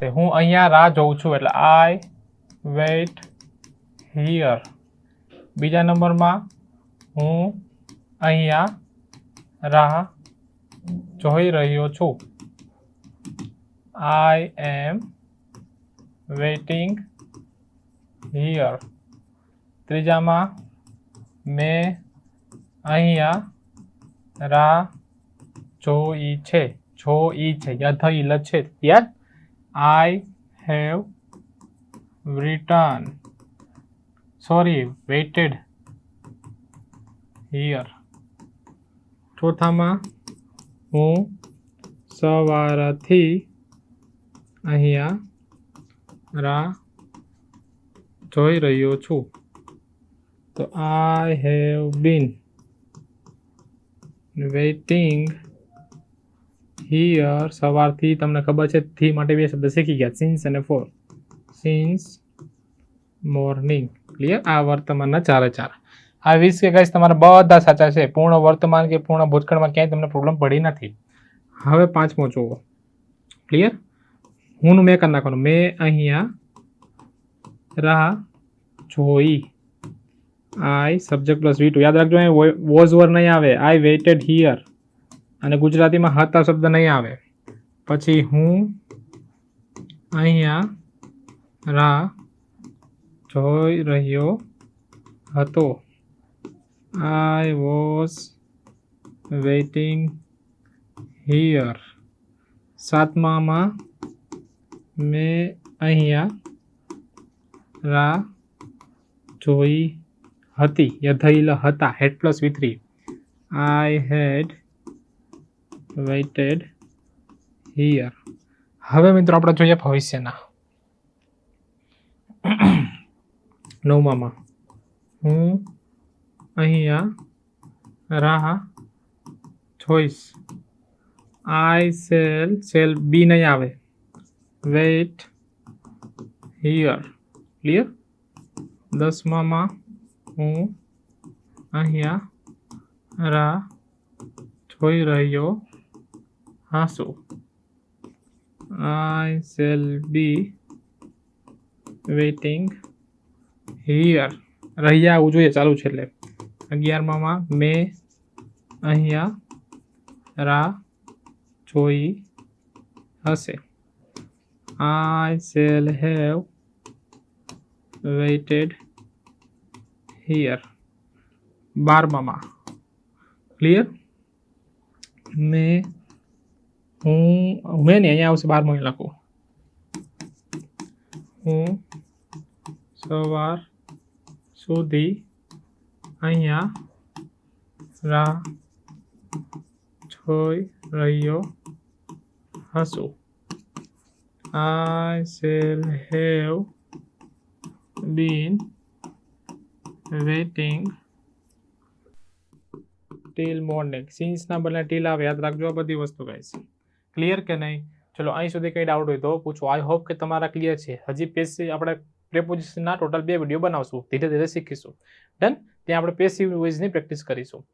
તે હું અહીંયા રાહ જોઉં છું એટલે આઈ વેઇટ હિયર બીજા નંબરમાં હું અહીંયા રાહ જોઈ રહ્યો છું. આઈ એમ વેઇટિંગ હિયર ત્રીજામાં મેં અહીંયા રાહ જોઈ છે. જોઈ છે. યથ ઇલ છે. યાદ? I have return sorry waited here ચોથામાં હું સવારથી અહીંયા રાહ જોઈ રહ્યો છું. તો I have been waiting here સવારથી તમને ખબર છે, થી માટે બે શબ્દ શીખી ગયા. સિન્સ અને ફોર સિન્સ મોર્નિંગ ક્લિયર આ વર્તમાનના ચારે ચાર. આ વીસ કે ગાઈસ તમારા બધા સાચા છે. પૂર્ણ વર્તમાન કે પૂર્ણ ભૂતકાળમાં ક્યાંય તમને પ્રોબ્લેમ પડી નથી. હવે પાંચમો જુઓ. ક્લિયર હું મેં કરી નાખવાનું. મેં અહીંયા રાહ જોઈ. I subject plus V two યાદ રાખજો અહીં વોઝ વર નહીં આવે. આઈ વેઇટેડ હિયર અને ગુજરાતીમાં હતા શબ્દ નહીં આવે. પછી હું અહીંયા રાહ જોઈ રહ્યો હતો. આઈ વોઝ વેઇટિંગ હિયર સાતમામાં મેં અહીંયા રાહ જોઈ હતી. યથઈલ હતા. Had plus we I had waited here હવે મિત્રો આપણે જોઈએ ભવિષ્યના. નવમામાં. હું અહીંયા રાહ જોઈશ. આઈ સેલ સેલ બી નહીં આવે. વેઇટ હિયર ક્લિયર દસમામાં હું અહીંયા રાહ જોઈ રહ્યો હાસુ I shall be waiting here રહ્યા આવવું જોઈએ, ચાલુ છે એટલે. અગિયારમાં મેં અહીંયા રાહ જોઈ હશે. I shall have waited here બારમામાં clear મેં હું, મેં ને અહીંયા આવશે બારમો લખું. હું સવાર સુધી અહીંયા રાહ જોઈ રહ્યો હશું. I shall have been waiting till morning સિન્સના બદલે ટીલ આવે, યાદ રાખજો આ બધી વસ્તુ ગાઈસ ક્લિયર કે નહીં? ચલો, અહીં સુધી કંઈ ડાઉટ હોય તો પૂછો. આઈ હોપ કે તમારા ક્લિયર છે. હજી પેસી આપણે પ્રેપોઝિશનના ટોટલ બે વીડિયો બનાવશું. ધીરે ધીરે શીખીશું. ડન ત્યાં આપણે પેસિવ વોઇસની પ્રેક્ટિસ કરીશું.